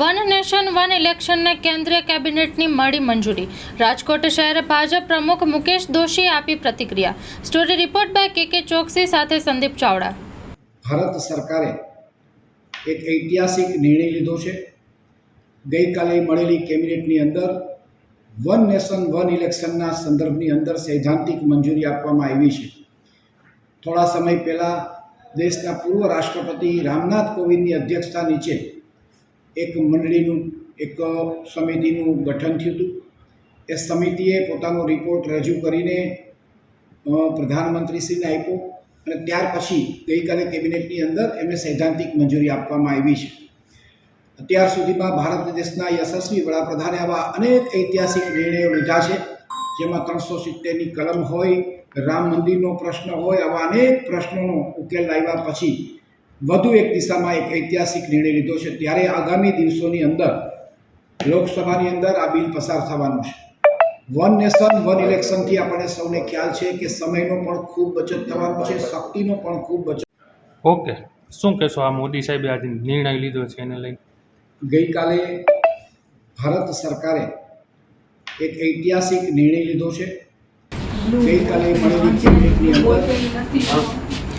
One nation, one ઇલેક્શનને કેન્દ્રીય કેબિનેટની મળી મંજૂરી. રાજકોટ શહેર ભાજપ પ્રમુખ મુકેશ દોશીએ આપી પ્રતિક્રિયા. સ્ટોરી રિપોર્ટ બાય કે કે ચોકસી સાથે સંદીપ ચાવડા. ભારત સરકારે એક ઐતિહાસિક નિર્ણય લીધો છે. ગઈકાલે મળેલી કેબિનેટની અંદર વન નેશન, વન ઇલેક્શનના સંદર્ભની અંદર સૈદ્ધાંતિક મંજૂરી આપવામાં આવી છે. થોડા સમય પહેલાં દેશના પૂર્વ રાષ્ટ્રપતિ રામનાથ કોવિંદની અધ્યક્ષતા નીચે એક મંડળીનું, એક સમિતિનું ગઠન થયું હતું. એ સમિતિએ પોતાનો રિપોર્ટ રજૂ કરીને પ્રધાનમંત્રીશ્રીને આપ્યો અને ત્યાર પછી ગઈકાલે કેબિનેટની અંદર એમને સૈદ્ધાંતિક મંજૂરી આપવામાં આવી છે. અત્યાર સુધીમાં ભારત દેશના યશસ્વી વડાપ્રધાને આવા અનેક ઐતિહાસિક નિર્ણયો લીધા છે, જેમાં ત્રણસો સિત્તેરની કલમ હોય, રામ મંદિરનો પ્રશ્ન હોય, આવા અનેક પ્રશ્નોનો ઉકેલ લાવ્યા પછી વધુ એક દિશામાં એક ઐતિહાસિક નિર્ણય લીધો છે. ત્યારે આગામી દિવસોની અંદર લોકસભાની અંદર આ બિલ પસાર થવાનું છે. વન નેશન વન ઇલેક્શનથી આપણને સૌને ખ્યાલ છે કે સમયનો પણ ખૂબ બચત થવાનો છે શક્તિનો પણ ખૂબ બચત ઓકે. શું કહેશો? આ મોદી સાહેબે આજે નિર્ણય લીધો છે એને લઈને ગઈકાલે ભારત સરકારે એક ઐતિહાસિક નિર્ણય લીધો છે. ગઈકાલે મળેલી અંદર